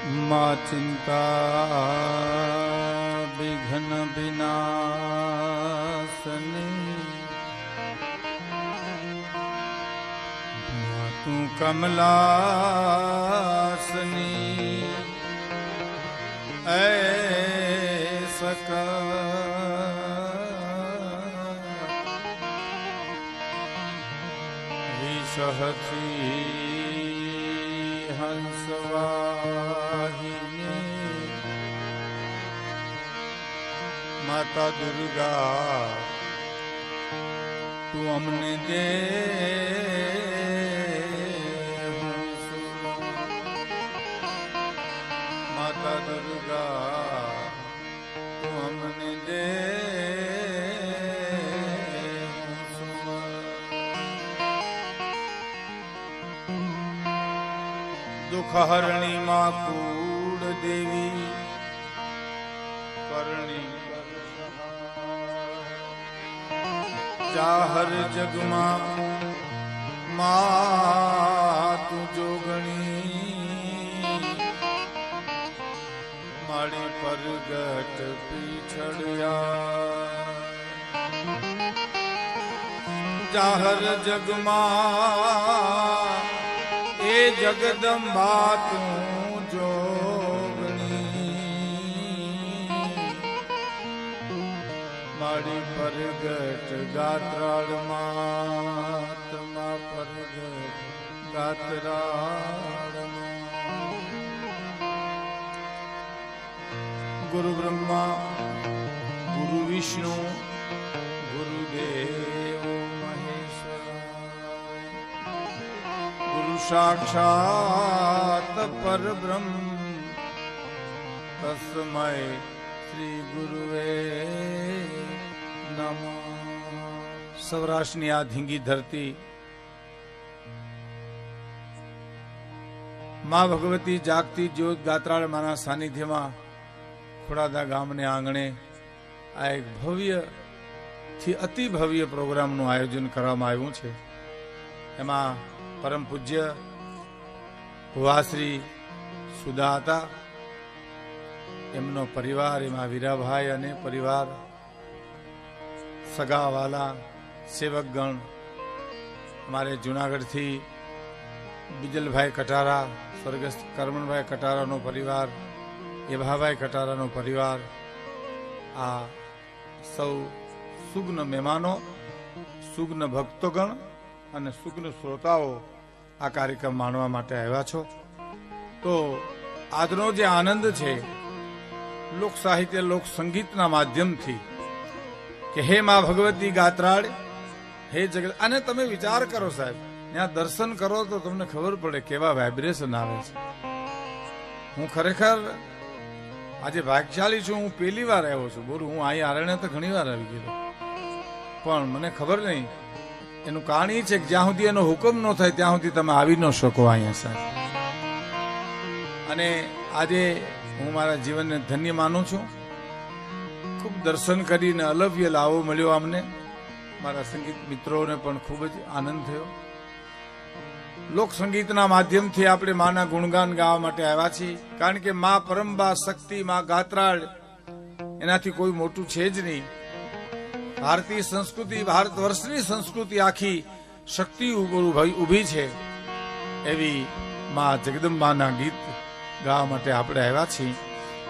મા ચિંતા વિઘ્ન વિનાશની તું કમલાસની એ સક વિષહથી ਹੰਸ ਵਾਹਿਨੀ ਮਾਤਾ ਦੁਰਗਾ ਤੂੰ ਅਮਨੇ ਦੇ દુઃખહરણી માં કુળ દેવી. કરણી. જાહર જગમાં મા તું જોગણી. મારી પરગટ પીછડ્યા. જાહર જગમાં એ જગદંબા તું જોગણી મારી પરગટ ગાત્રાળ માતમા પરગટ ગાત્રાળ ગુરુ બ્રહ્મા ગુરુ વિષ્ણુ સાક્ષાત પરબ્રહ્મ તસ્મય શ્રી ગુરુવે નમો સૌરાષ્ટ્રની આ ધીંગી ધરતી માં ભગવતી જાગતી જ્યોત ગાત્રાળ માના સાનિધ્યમાં ખોડાદા ગામને આંગણે આ એક ભવ્યથી અતિ ભવ્ય પ્રોગ્રામનું આયોજન કરવામાં આવ્યું છે. એમાં પરમ પૂજ્ય ભુવાશ્રી સુદા હતા. એમનો પરિવાર, એમાં વીરાભાઈ અને પરિવાર, સગાવાલા, સેવકગણ અમારે જુનાગઢથી બિજલભાઈ કટારા, સ્વર્ગસ્થ કરમણભાઈ કટારાનો પરિવાર એભાભાઈ કટારાનો પરિવાર, આ સૌ સુગ્ન મહેમાનો, સુગ્ન ભક્તોગણ અને સુગ્ન શ્રોતાઓ આ કાર્યક્રમ માણવા માટે આવ્યા છો? તો આજનો જે આનંદ છે, લોક સાહિત્ય, લોક સંગીતના માધ્યમથી કે હે મા ભગવતી ગાત્રાળ, હે જગત, અને તમે વિચાર કરો સાહેબ, ત્યાં દર્શન કરો તો તમને ખબર પડે કેવા વાઇબ્રેશન આવે છે. હું ખરેખર આજે ભાગ્યશાળી છું, હું પહેલી વાર આવ્યો છું. બોલું, હું અહીં આરણ્ય તો ઘણી વાર આવી ગયેલો. પણ મને ખબર નહીં એનું કારણ એ છે કે જ્યાં સુધી એનો હુકમ ન થાય, ત્યાં સુધી તમે આવી ન શકો અહીંયા, સાહેબ. અને આજે હું મારા જીવનને ધન્ય માનું છું. ખૂબ દર્શન કરીને અલભ્ય લાવો મળ્યો અમને. મારા સંગીત મિત્રોને પણ ખૂબ જ આનંદ થયો. લોક સંગીતના માધ્યમથી આપણે માના ગુણગાન ગાવા માટે આવ્યા છીએ. કારણ કે મા પરંબા શક્તિ, મા ગાત્રાળ, એનાથી કોઈ મોટું છે જ નહીં. ભારતીય સંસ્કૃતિ, ભારત વર્ષની સંસ્કૃતિ આખી શક્તિ ઉપર છે એવી માં જગદંબાના ગીત ગાવા માટે આપણે આવ્યા છીએ.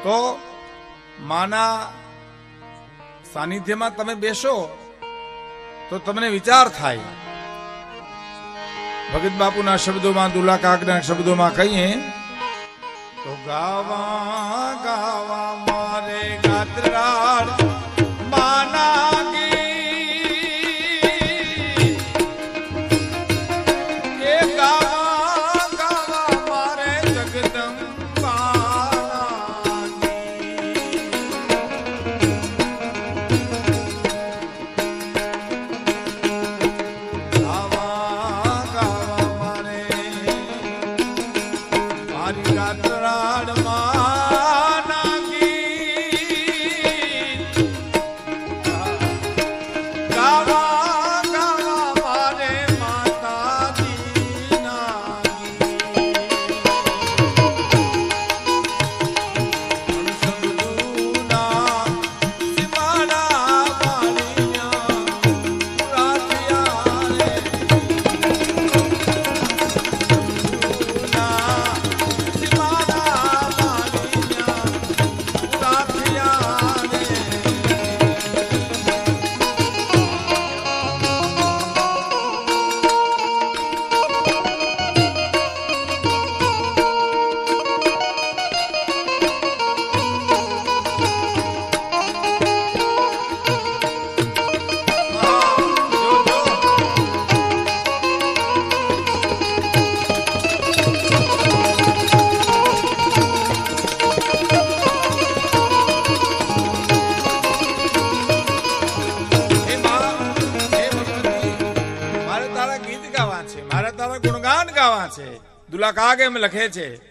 તો માના સાનિધ્યમાં તમે બેસો તો તમને વિચાર થાય. ભગત બાપુના શબ્દોમાં દુલા કાકના શબ્દોમાં કહીએ, તો ગાવા ગાવા છે. દુલા કાગ એમ લખે છે?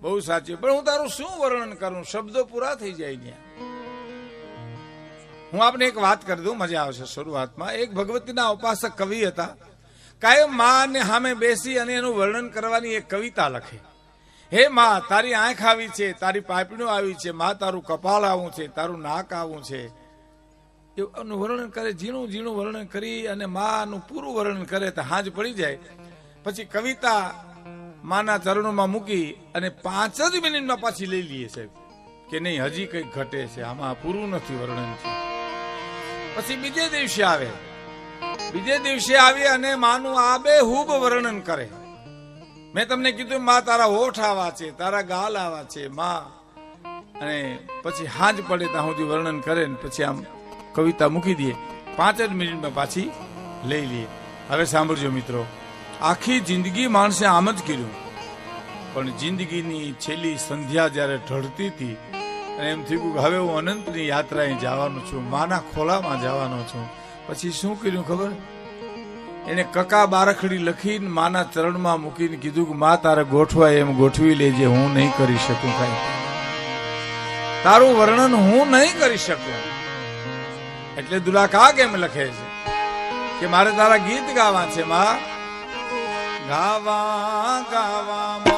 બહુ સાચું. પણ હું તારું શું વર્ણન કરું? શબ્દો પૂરા થઈ જાય ત્યાં. હું આપને એક વાત કરી દઉં, મજા આવશે શરૂઆતમાં. એક ભગવતીના ઉપાસક કવિ હતા. કાયમમાં ને સામે બેસી અને એનું વર્ણન કરવાની એક કવિતા લખે. હે માં, તારી આંખ આવી છે, તારી પાપડીઓ આવી છે, માં, તારું કપાળ આવું છે, તારું નાક આવું છે. એનું વર્ણન કરે, ઝીણું ઝીણું વર્ણન કરી અને માનું પૂરું વર્ણન કરે તો હાજ પડી જાય. પછી કવિતા માના ચરણોમાં મૂકી અને પાંચ જ મિનિટમાં પાછી લઈ લઈએ સાહેબ. કે નહીં, હજી કંઈક ઘટે છે. આમાં પૂરું નથી વર્ણન છે. પછી બીજે દિવસે આવે. બીજે દિવસે આવી અને માનું આબે હુબ વર્ણન કરે. મેં તમને કીધું, માં, તારા હોઠ આવા છે, તારા ગાલ આવા છે, માં. અને પછી હાજ પડે ત્યાં સુધી વર્ણન કરે ને પછી આમ કવિતા મૂકી દઈએ. પાંચ જ મિનિટમાં પાછી લઈ લઈએ. હવે સાંભળજો મિત્રો. આખી જિંદગી માણસે આમ જ કર્યું. પણ જિંદગીની છેલ્લી સંધ્યા જ્યારે ઢળતી હતી, અને એમ થયું કે હવે હું અનંતની યાત્રાએ જવાનો છું, માના ખોલામાં જવાનો છું, પછી શું કર્યું ખબર? એને કકા બારખડી લખીને માના ચરણમાં મૂકીને કીધું કે, મા, તારે ગોઠવાય એમ ગોઠવી લેજે, હું નહીં કરી શકું કઈ. તારું વર્ણન હું નહીં કરી શકું. એટલે દુલાકા કેમ લખે છે? કે મારે તારા ગીત ગાવા છે, માં? ગાવા ગાવા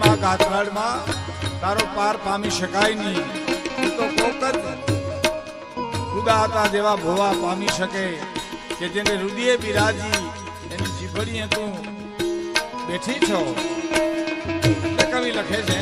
માં ગાથવાડમાં તારો પાર પામી શકાય નહીં. તો કોક ખુદા હતા જેવા ભોવા પામી શકે કે જેને રુદિયે બિરાજી એની જીભડીએ તું બેઠી છો. કવિ લખે છે.